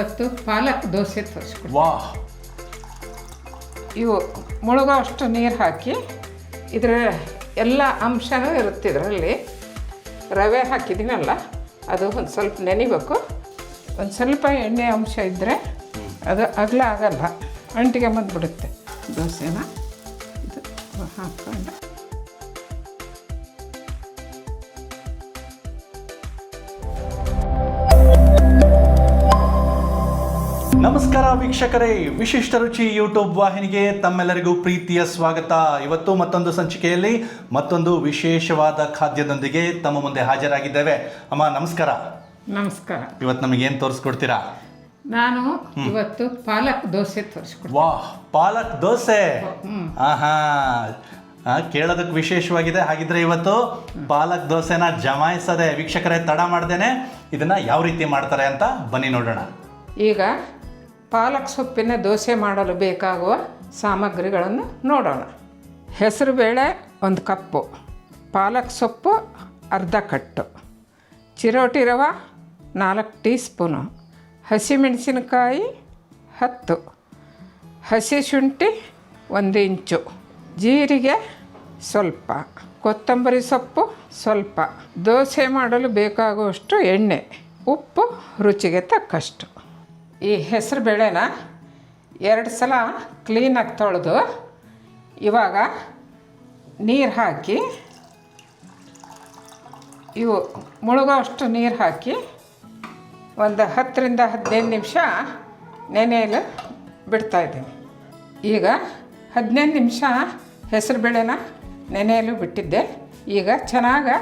ಇವತ್ತು ಪಾಲಕ್ ದೋಸೆ ತೋರಿಸ್ಕೊಡ್ತೀನಿ. ವಾಹ್. ಇವು ಮುಳುಗೋ ಅಷ್ಟು ನೀರು ಹಾಕಿ ಇದರ ಎಲ್ಲ ಅಂಶನೂ ಇರುತ್ತೆ ಇದರಲ್ಲಿ. ರವೆ ಹಾಕಿದ್ದೀನಲ್ಲ ಅದು ಒಂದು ಸ್ವಲ್ಪ ನೆನಿಬೇಕು. ಒಂದು ಸ್ವಲ್ಪ ಎಣ್ಣೆ ಅಂಶ ಇದ್ದರೆ ಅದು ಅಗಲ ಆಗಲ್ಲ ಅಂಟಿಗೆ ಬಂದುಬಿಡುತ್ತೆ. ದೋಸೆನ ಇದು ಹಾಕ್ಕೊಂಡು. ನಮಸ್ಕಾರ ವೀಕ್ಷಕರೇ. ವಿಶಿಷ್ಟ ರುಚಿ ಯೂಟ್ಯೂಬ್ ವಾಹಿನಿಗೆ ತಮ್ಮೆಲ್ಲರಿಗೂ ಪ್ರೀತಿಯ ಸ್ವಾಗತ. ಇವತ್ತು ಮತ್ತೊಂದು ಸಂಚಿಕೆಯಲ್ಲಿ ಮತ್ತೊಂದು ವಿಶೇಷವಾದ ಖಾದ್ಯದೊಂದಿಗೆ ತಮ್ಮ ಮುಂದೆ ಹಾಜರಾಗಿದ್ದೇವೆ. ಅಮ್ಮ ನಮಸ್ಕಾರ. ನಮಸ್ಕಾರ. ಇವತ್ತು ನಮಗೆ ಏನು ತೋರಿಸ್ಕೊಡ್ತೀರಾ? ನಾನು ಇವತ್ತು ಪಾಲಕ್ ದೋಸೆ ತೋರಿಸ್ಕೊಡ್ತೀನಿ. ವಾಹ್ ಪಾಲಕ್ ದೋಸೆ. ಆಹಾ. ಆ, ಕೇಳೋದಕ್ಕೆ ವಿಶೇಷವಾಗಿದೆ. ಹಾಗಿದ್ರೆ ಇವತ್ತು ಪಾಲಕ್ ದೋಸೆನ ಜಮಾಯಿಸದೆ ವೀಕ್ಷಕರೇ ತಡ ಮಾಡ್ದೇನೆ. ಇದನ್ನ ಯಾವ ರೀತಿ ಮಾಡ್ತಾರೆ ಅಂತ ಬನ್ನಿ ನೋಡೋಣ. ಈಗ ಪಾಲಕ್ ಸೊಪ್ಪಿನ ದೋಸೆ ಮಾಡಲು ಬೇಕಾಗುವ ಸಾಮಗ್ರಿಗಳನ್ನು ನೋಡೋಣ. ಹೆಸರುಬೇಳೆ ಒಂದು ಕಪ್ಪು, ಪಾಲಕ್ ಸೊಪ್ಪು ಅರ್ಧ ಕಟ್ಟು, ಚಿರೋಟಿ ರವೆ ನಾಲ್ಕು ಟೀ ಸ್ಪೂನು ಹಸಿಮೆಣಸಿನಕಾಯಿ ಹತ್ತು, ಹಸಿ ಶುಂಠಿ ಒಂದು ಇಂಚು, ಜೀರಿಗೆ ಸ್ವಲ್ಪ, ಕೊತ್ತಂಬರಿ ಸೊಪ್ಪು ಸ್ವಲ್ಪ, ದೋಸೆ ಮಾಡಲು ಬೇಕಾಗುವಷ್ಟು ಎಣ್ಣೆ, ಉಪ್ಪು ರುಚಿಗೆ ತಕ್ಕಷ್ಟು. ಈ ಹೆಸರು ಬೇಳೆನ ಎರಡು ಸಲ ಕ್ಲೀನಾಗಿ ತೊಳೆದು ಇವಾಗ ನೀರು ಹಾಕಿ, ಇವು ಮುಳುಗೋ ಅಷ್ಟು ನೀರು ಹಾಕಿ ಒಂದು ಹತ್ತರಿಂದ ಹದಿನೈದು ನಿಮಿಷ ನೆನೆಯಲು ಬಿಡ್ತಾಯಿದ್ದೀನಿ ಈಗ ಹದಿನೈದು ನಿಮಿಷ ಹೆಸರುಬೇಳೆನ ನೆನೆಯಲು ಬಿಟ್ಟಿದ್ದೆ. ಈಗ ಚೆನ್ನಾಗಿ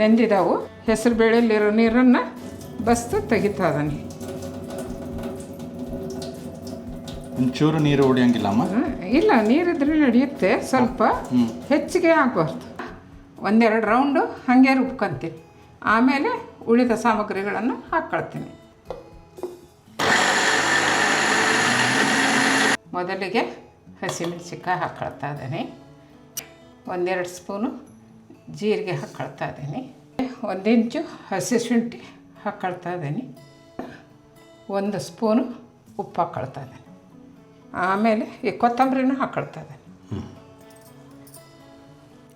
ನೆಂದಿದ್ದಾವು ಹೆಸರುಬೇಳೆಯಲ್ಲಿರೋ ನೀರನ್ನು ಬಸ್ತು ತೆಗಿತಾ ಇದ್ದಾನೆ. ಒಂಚೂರು ನೀರು ಉಳಿಯಂಗಿಲ್ಲ ಅಮ್ಮ? ಹ್ಮ್, ಇಲ್ಲ ನೀರಿದ್ರೆ ನಡೆಯುತ್ತೆ ಸ್ವಲ್ಪ ಹೆಚ್ಚಿಗೆ ಆಗಬಾರ್ದು ಒಂದೆರಡು ರೌಂಡು ಹಾಗೆ ರುಬ್ಕೊಂತೀನಿ. ಆಮೇಲೆ ಉಳಿದ ಸಾಮಗ್ರಿಗಳನ್ನು ಹಾಕ್ಕೊಳ್ತೀನಿ. ಮೊದಲಿಗೆ ಹಸಿಮೆಣಸಿನ್ಕಾಯಿ ಹಾಕ್ಕೊಳ್ತಾ ಇದ್ದೀನಿ. ಒಂದೆರಡು ಸ್ಪೂನು ಜೀರಿಗೆ ಹಾಕ್ಕೊಳ್ತಾ ಇದ್ದೀನಿ. ಒಂದು ಇಂಚು ಹಸಿ ಶುಂಠಿ ಹಾಕ್ಕೊಳ್ತಾ ಇದ್ದೀನಿ. ಒಂದು ಸ್ಪೂನು ಉಪ್ಪು ಹಾಕ್ಕೊಳ್ತಾ ಇದ್ದೀನಿ. ಆಮೇಲೆ ಈ ಕೊತ್ತಂಬರಿನೂ ಹಾಕ್ಕೊಳ್ತಾ ಇದ್ದೀನಿ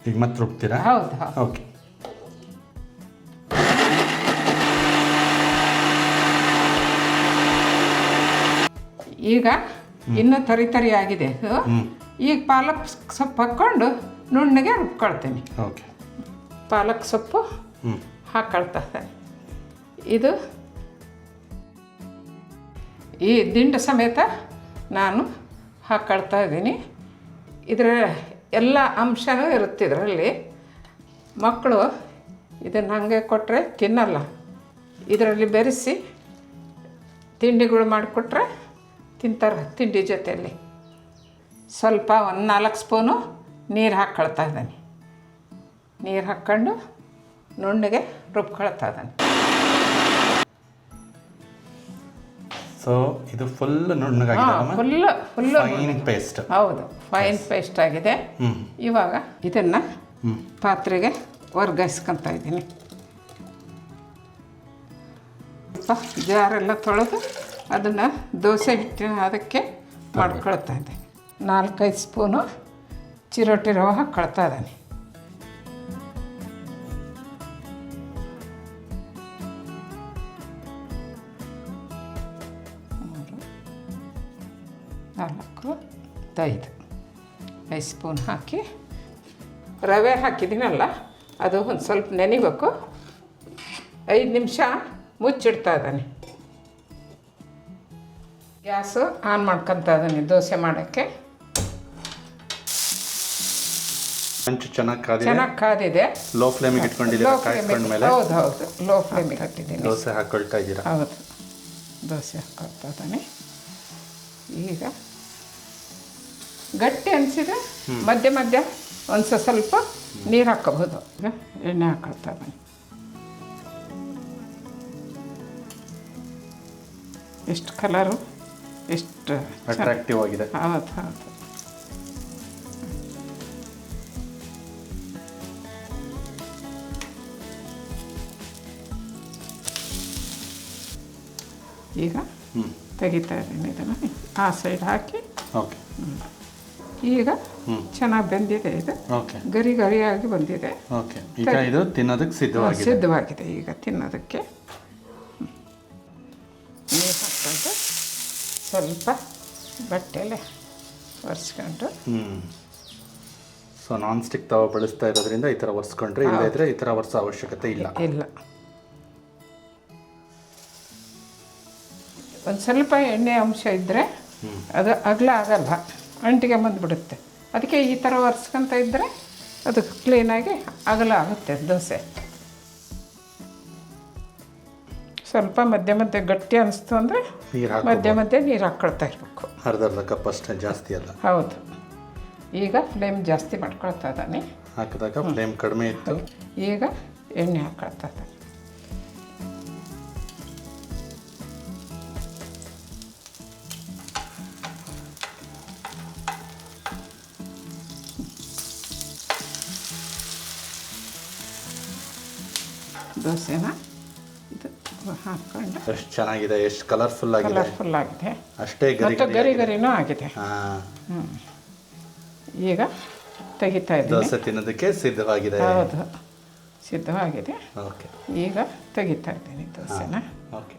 ಈಗ ಮತ್ತೆ ರುಬ್ತೀರಾ? ಹೌದು ಹೌದು. ಓಕೆ. ಈಗ ಇನ್ನೂ ತರಿ ತರಿ ಆಗಿದೆ. ಈಗ ಪಾಲಕ್ ಸೊಪ್ಪು ಹಾಕ್ಕೊಂಡು ನುಣ್ಣಗೆ ರುಬ್ಕೊಳ್ತೀನಿ. ಓಕೆ. ಪಾಲಕ್ ಸೊಪ್ಪು ಇದ್ದೀನಿ ಇದು ಈ ದಿಂಡು ಸಮೇತ ನಾನು ಹಾಕ್ಕೊಳ್ತಾ ಇದ್ದೀನಿ. ಇದರ ಎಲ್ಲ ಅಂಶನೂ ಇರುತ್ತೆ ಇದರಲ್ಲಿ. ಮಕ್ಕಳು ಇದನ್ನು ಹಾಗೆ ಕೊಟ್ಟರೆ ತಿನ್ನಲ್ಲ. ಇದರಲ್ಲಿ ಬೆರೆಸಿ ತಿಂಡಿಗಳು ಮಾಡಿಕೊಟ್ರೆ ತಿಂತಾರೆ ತಿಂಡಿ ಜೊತೆಯಲ್ಲಿ. ಸ್ವಲ್ಪ ಒಂದು ನಾಲ್ಕು ಸ್ಪೂನು ನೀರು ಹಾಕ್ಕೊಳ್ತಾ ಇದ್ದಾನೆ. ನೀರು ಹಾಕ್ಕೊಂಡು ನುಣ್ಣಗೆ ರುಬ್ಕೊಳ್ತಾ ಇದ್ದಾನೆ. ಸೊ ಇದು ಫುಲ್ ನುಣ್ಣಗಾಗಿದೆ ಫುಲ್ಲು ಫೈನ್ ಪೇಸ್ಟ್ ಹೌದು ಫೈನ್ ಪೇಸ್ಟ್ ಆಗಿದೆ. ಇವಾಗ ಇದನ್ನು ಪಾತ್ರೆಗೆ ವರ್ಗಾಯಿಸ್ಕೊತ ಇದ್ದೀನಿ. ಜಾರೆಲ್ಲ ತೊಳೆದು ಅದನ್ನು ದೋಸೆ ಹಿಟ್ಟಿನ ಅದಕ್ಕೆ ಮಾಡ್ಕೊಳ್ತಾ ಇದ್ದೆ ನಾಲ್ಕೈದು ಸ್ಪೂನು ಚಿರೋಟಿ ರವೆ ಹಾಕ್ಕೊಳ್ತಾ ಇದ್ದೀನಿ. ನಾಲ್ಕು ಐದು ಐದು ಸ್ಪೂನ್ ಹಾಕಿ. ರವೆ ಹಾಕಿದ್ದೀನಲ್ಲ ಅದು ಒಂದು ಸ್ವಲ್ಪ ನೆನಿಬೇಕು. ಐದು ನಿಮಿಷ ಮುಚ್ಚಿಡ್ತಾ ಇದ್ದಾನೆ. ಗ್ಯಾಸು ಆನ್ ಮಾಡ್ಕೊತಾ ಇದ್ದಾನೆ ದೋಸೆ ಮಾಡೋಕ್ಕೆ. ಹಂಚು ಚೆನ್ನಾಗಿ ಕಾದಿದೆ? ಚೆನ್ನಾಗಿ ಕಾದಿದೆ. ಲೋ ಫ್ಲೇಮಿಗೆ ಇಟ್ಕೊಂಡಿದ್ದೀರಾ? ಕಾಯಿಸ್ಕೊಂಡ್ಮೇಲೆ ಹೌದು ಹೌದು. ಲೋ ಫ್ಲೇಮಿಗೆ ಹಾಕಿದ್ದೀನಿ ದೋಸೆ ಹಾಕೊಳ್ತಾ ಇದ್ದೀರಾ? ಹೌದು. ದೋಸೆ ಹಾಕೊಳ್ತಾ ಇದ್ದಾನೆ. ಈಗ ಗಟ್ಟಿ ಅನಿಸಿದ್ರೆ ಮಧ್ಯ ಮಧ್ಯ ಒಂದು ಸ್ವಲ್ಪ ನೀರು ಹಾಕೋಬಹುದು ಈಗ ಎಣ್ಣೆ ಹಾಕೊಳ್ತಾ ಇದ್ದಾನೆ ಎಷ್ಟು ಕಲರು ಎಷ್ಟು ಅಟ್ರಾಕ್ಟಿವ್ ಆಗಿದೆ. ಹೌದು ಹೌದು. ಈಗ ಹ್ಞೂ ತೆಗಿತಾ ಇದ್ದೀನಿ ಇದನ್ನು. ಆ ಸೈಡ್ ಹಾಕಿ ಓಕೆ ಈಗ. ಚೆನ್ನಾಗಿ ಬೆಂದಿದೆ ಇದು. ಓಕೆ. ಗರಿ ಗರಿಯಾಗಿ ಬಂದಿದೆ. ಓಕೆ. ಈಗ ಇದು ತಿನ್ನೋದಕ್ಕೆ ಸಿದ್ಧವಾಗಿದೆ. ಸಿದ್ಧವಾಗಿದೆ. ಈಗ ತಿನ್ನೋದಕ್ಕೆ. ನೀರು ಹಾಕ್ಕೊಂಡು ಸ್ವಲ್ಪ ಬಟ್ಟೆಲೆ ಒರೆಸ್ಕೊಂಡು. ಸೊ ನಾನ್ ಸ್ಟಿಕ್ ತವ ಬಳಸ್ತಾ ಇರೋದ್ರಿಂದ ಈ ಥರ ಒರೆಸ್ಕೊಂಡ್ರೆ ಇದ್ರೆ ಈ ಥರ ಒರೆಸೋ ಅವಶ್ಯಕತೆ ಇಲ್ಲ. ಇಲ್ಲ. ಒಂದು ಸ್ವಲ್ಪ ಎಣ್ಣೆ ಅಂಶ ಇದ್ದರೆ ಅದು ಅಗಲ ಆಗಲ್ಲ. ಅಂಟಿಗೆ ಬಂದುಬಿಡುತ್ತೆ. ಅದಕ್ಕೆ ಈ ಥರ ಒರೆಸ್ಕೊಂತ ಇದ್ದರೆ ಅದು ಕ್ಲೀನಾಗಿ ಅಗಲ ಆಗುತ್ತೆ ದೋಸೆ. ಸ್ವಲ್ಪ ಮಧ್ಯೆ ಮಧ್ಯೆ ಗಟ್ಟಿ ಅನಿಸ್ತು ಅಂದರೆ ಮಧ್ಯ ಮಧ್ಯೆ ನೀರು ಹಾಕ್ಕೊಳ್ತಾ ಇರಬೇಕು. ಅರ್ಧ ಅರ್ಧ ಕಪ್ ಅಷ್ಟೇ ಜಾಸ್ತಿ ಅಲ್ಲ. ಹೌದು. ಈಗ ಫ್ಲೇಮ್ ಜಾಸ್ತಿ ಮಾಡ್ಕೊಳ್ತಾ ಇದ್ದಾನೆ. ಹಾಕಿದಾಗ ಫ್ಲೇಮ್ ಕಡಿಮೆ ಇತ್ತು. ಈಗ ಎಣ್ಣೆ ಹಾಕ್ಕೊಳ್ತಾ ಇದ್ದಾನೆ. ದೋಸೆನ ಇದು ಹಾಕ್ಕೊಂಡು ಎಷ್ಟು ಚೆನ್ನಾಗಿದೆ ಎಷ್ಟು ಕಲರ್ಫುಲ್ ಆಗಿದೆ. ಕಲರ್ಫುಲ್ ಆಗಿದೆ. ಅಷ್ಟೇ ಗರಿ ಮತ್ತು ಗರಿ ಗರಿನೂ ಆಗಿದೆ. ಹಾಂ. ಈಗ ತೆಗಿತಾ ಇದ್ದೀನಿ. ದೋಸೆ ತಿನ್ನೋದಕ್ಕೆ ಸಿದ್ಧವಾಗಿದೆ. ಹೌದು. ಸಿದ್ಧವಾಗಿದೆ. ಓಕೆ. ಈಗ ತೆಗಿತಾ ಇದ್ದೀನಿ ದೋಸೆನ. ಓಕೆ.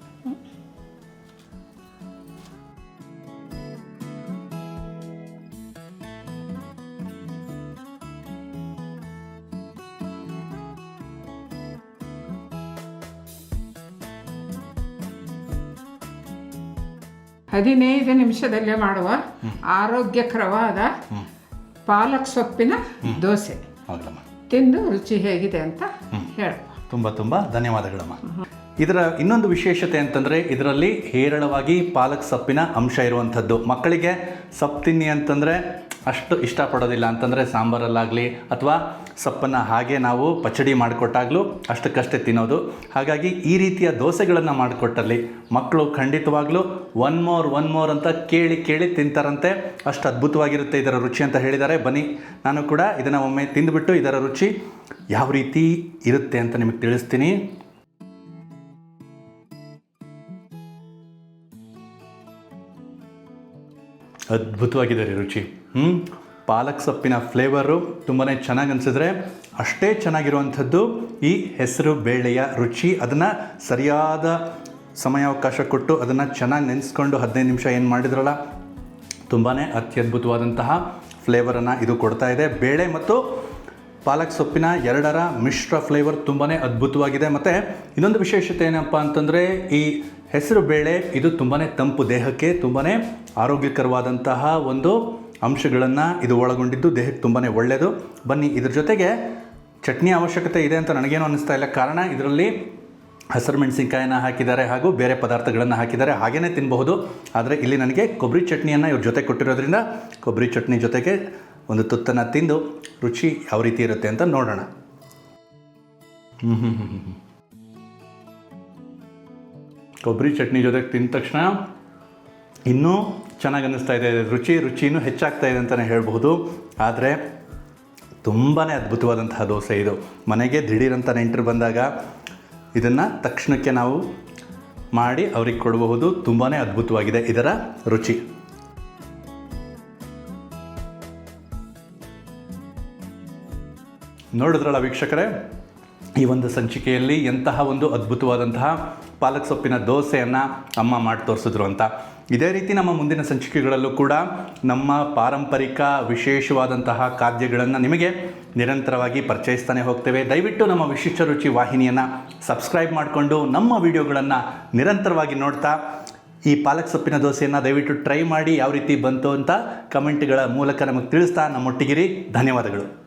ಹದಿನೈದು ನಿಮಿಷದಲ್ಲೇ ಮಾಡುವ ಆರೋಗ್ಯಕರವಾದ ಪಾಲಕ್ ಸೊಪ್ಪಿನ ದೋಸೆ. ಹೌದಮ್ಮ. ತಿಂದು ರುಚಿ ಹೇಗಿದೆ ಅಂತ ಹೇಳ ತುಂಬ ತುಂಬ ಧನ್ಯವಾದಗಳಮ್ಮ. ಇದರ ಇನ್ನೊಂದು ವಿಶೇಷತೆ ಅಂತಂದರೆ ಇದರಲ್ಲಿ ಹೇರಳವಾಗಿ ಪಾಲಕ್ ಸೊಪ್ಪಿನ ಅಂಶ ಇರುವಂಥದ್ದು. ಮಕ್ಕಳಿಗೆ ಸೊಪ್ಪು ತಿನ್ನಿ ಅಂತಂದರೆ ಅಷ್ಟು ಇಷ್ಟಪಡೋದಿಲ್ಲ ಅಂತಂದರೆ ಸಾಂಬಾರಲ್ಲಾಗಲಿ ಅಥವಾ ಸೊಪ್ಪನ್ನು ಹಾಗೆ ನಾವು ಪಚಡಿ ಮಾಡಿಕೊಟ್ಟಾಗಲೂ ಅಷ್ಟಕ್ಕಷ್ಟೇ ತಿನ್ನೋದು. ಹಾಗಾಗಿ ಈ ರೀತಿಯ ದೋಸೆಗಳನ್ನು ಮಾಡಿಕೊಟ್ಟಲ್ಲಿ ಮಕ್ಕಳು ಖಂಡಿತವಾಗ್ಲೂ ಒನ್ ಮೋರ್ ಒನ್ ಮೋರ್ ಅಂತ ಕೇಳಿ ಕೇಳಿ ತಿಂತಾರಂತೆ. ಅಷ್ಟು ಅದ್ಭುತವಾಗಿರುತ್ತೆ ಇದರ ರುಚಿ ಅಂತ ಹೇಳಿದ್ದಾರೆ. ಬನ್ನಿ, ನಾನು ಕೂಡ ಇದನ್ನು ಒಮ್ಮೆ ತಿಂದುಬಿಟ್ಟು ಇದರ ರುಚಿ ಯಾವ ರೀತಿ ಇರುತ್ತೆ ಅಂತ ನಿಮಗೆ ತಿಳಿಸ್ತೀನಿ. ಅದ್ಭುತವಾಗಿದೆ ರುಚಿ. ಹ್ಞೂ ಪಾಲಕ್ ಸೊಪ್ಪಿನ ಫ್ಲೇವರು ತುಂಬಾ ಚೆನ್ನಾಗಿ ಅನಿಸಿದ್ರೆ ಅಷ್ಟೇ ಚೆನ್ನಾಗಿರುವಂಥದ್ದು ಈ ಹೆಸರು ಬೇಳೆಯ ರುಚಿ. ಅದನ್ನು ಸರಿಯಾದ ಸಮಯಾವಕಾಶ ಕೊಟ್ಟು ಅದನ್ನು ಚೆನ್ನಾಗಿ ನೆನೆಸ್ಕೊಂಡು ಹದಿನೈದು ನಿಮಿಷ ಏನು ಮಾಡಿದ್ರಲ್ಲ? ತುಂಬಾ ಅತ್ಯದ್ಭುತವಾದಂತಹ ಫ್ಲೇವರನ್ನು ಇದು ಕೊಡ್ತಾ ಇದೆ. ಬೇಳೆ ಮತ್ತು ಪಾಲಕ್ ಸೊಪ್ಪಿನ ಎರಡರ ಮಿಶ್ರ ಫ್ಲೇವರ್ ತುಂಬಾ ಅದ್ಭುತವಾಗಿದೆ. ಮತ್ತು ಇನ್ನೊಂದು ವಿಶೇಷತೆ ಏನಪ್ಪ ಅಂತಂದರೆ ಈ ಹೆಸರು ಬೇಳೆ, ಇದು ತುಂಬಾ ತಂಪು ದೇಹಕ್ಕೆ ತುಂಬಾ ಆರೋಗ್ಯಕರವಾದಂತಹ ಒಂದು ಅಂಶಗಳನ್ನು ಇದು ಒಳಗೊಂಡಿದ್ದು. ದೇಹಕ್ಕೆ ತುಂಬಾ ಒಳ್ಳೆಯದು. ಬನ್ನಿ, ಇದ್ರ ಜೊತೆಗೆ ಚಟ್ನಿ ಅವಶ್ಯಕತೆ ಇದೆ ಅಂತ ನನಗೇನು ಅನ್ನಿಸ್ತಾ ಇಲ್ಲ. ಕಾರಣ, ಇದರಲ್ಲಿ ಹಸಿರು ಮೆಣಸಿನ್ಕಾಯಿನ ಹಾಕಿದ್ದಾರೆ ಹಾಗೂ ಬೇರೆ ಪದಾರ್ಥಗಳನ್ನು ಹಾಕಿದ್ದಾರೆ. ಹಾಗೇ ತಿನ್ನಬಹುದು ಆದರೆ ಇಲ್ಲಿ ನನಗೆ ಕೊಬ್ಬರಿ ಚಟ್ನಿಯನ್ನು ಇವ್ರ ಜೊತೆ ಕೊಟ್ಟಿರೋದ್ರಿಂದ ಕೊಬ್ಬರಿ ಚಟ್ನಿ ಜೊತೆಗೆ ಒಂದು ತುತ್ತನ್ನು ತಿಂದು ರುಚಿ ಯಾವ ರೀತಿ ಇರುತ್ತೆ ಅಂತ ನೋಡೋಣ. ಹ್ಞೂ ಹ್ಞೂ ಹ್ಞೂ ಹ್ಮ್. ಕೊಬ್ಬರಿ ಚಟ್ನಿ ಜೊತೆಗೆ ತಿಂದ ತಕ್ಷಣ ಇನ್ನೂ ಚೆನ್ನಾಗಿ ಅನ್ನಿಸ್ತಾ ಇದೆ. ರುಚಿ ರುಚಿ ಇನ್ನೂ ಹೆಚ್ಚಾಗ್ತಾ ಇದೆ ಅಂತಲೇ ಹೇಳಬಹುದು. ಆದರೆ ತುಂಬಾ ಅದ್ಭುತವಾದಂತಹ ದೋಸೆ ಇದು. ಮನೆಗೆ ದಿಢೀರಂತ ನೆಂಟರು ಬಂದಾಗ ಇದನ್ನು ತಕ್ಷಣಕ್ಕೆ ನಾವು ಮಾಡಿ ಅವ್ರಿಗೆ ಕೊಡಬಹುದು. ತುಂಬಾ ಅದ್ಭುತವಾಗಿದೆ ಇದರ ರುಚಿ. ನೋಡಿದ್ರಲ್ಲ ವೀಕ್ಷಕರೇ, ಈ ಒಂದು ಸಂಚಿಕೆಯಲ್ಲಿ ಎಂತಹ ಒಂದು ಅದ್ಭುತವಾದಂತಹ ಪಾಲಕ್ ಸೊಪ್ಪಿನ ದೋಸೆಯನ್ನು ಅಮ್ಮ ಮಾಡಿ ತೋರಿಸಿದ್ರು ಅಂತ. ಇದೇ ರೀತಿ ನಮ್ಮ ಮುಂದಿನ ಸಂಚಿಕೆಗಳಲ್ಲೂ ಕೂಡ ನಮ್ಮ ಪಾರಂಪರಿಕ ವಿಶೇಷವಾದಂತಹ ಖಾದ್ಯಗಳನ್ನು ನಿಮಗೆ ನಿರಂತರವಾಗಿ ಪರಿಚಯಿಸ್ತಾನೆ ಹೋಗ್ತೇವೆ. ದಯವಿಟ್ಟು ನಮ್ಮ ವಿಶಿಷ್ಟ ರುಚಿ ವಾಹಿನಿಯನ್ನು ಸಬ್ಸ್ಕ್ರೈಬ್ ಮಾಡಿಕೊಂಡು ನಮ್ಮ ವಿಡಿಯೋಗಳನ್ನು ನಿರಂತರವಾಗಿ ನೋಡ್ತಾ ಈ ಪಾಲಕ್ ಸೊಪ್ಪಿನ ದೋಸೆಯನ್ನು ದಯವಿಟ್ಟು ಟ್ರೈ ಮಾಡಿ ಯಾವ ರೀತಿ ಬಂತು ಅಂತ ಕಮೆಂಟ್ಗಳ ಮೂಲಕ ನಮಗೆ ತಿಳಿಸ್ತಾ ನಮ್ಮೊಟ್ಟಿಗಿರಿ. ಧನ್ಯವಾದಗಳು.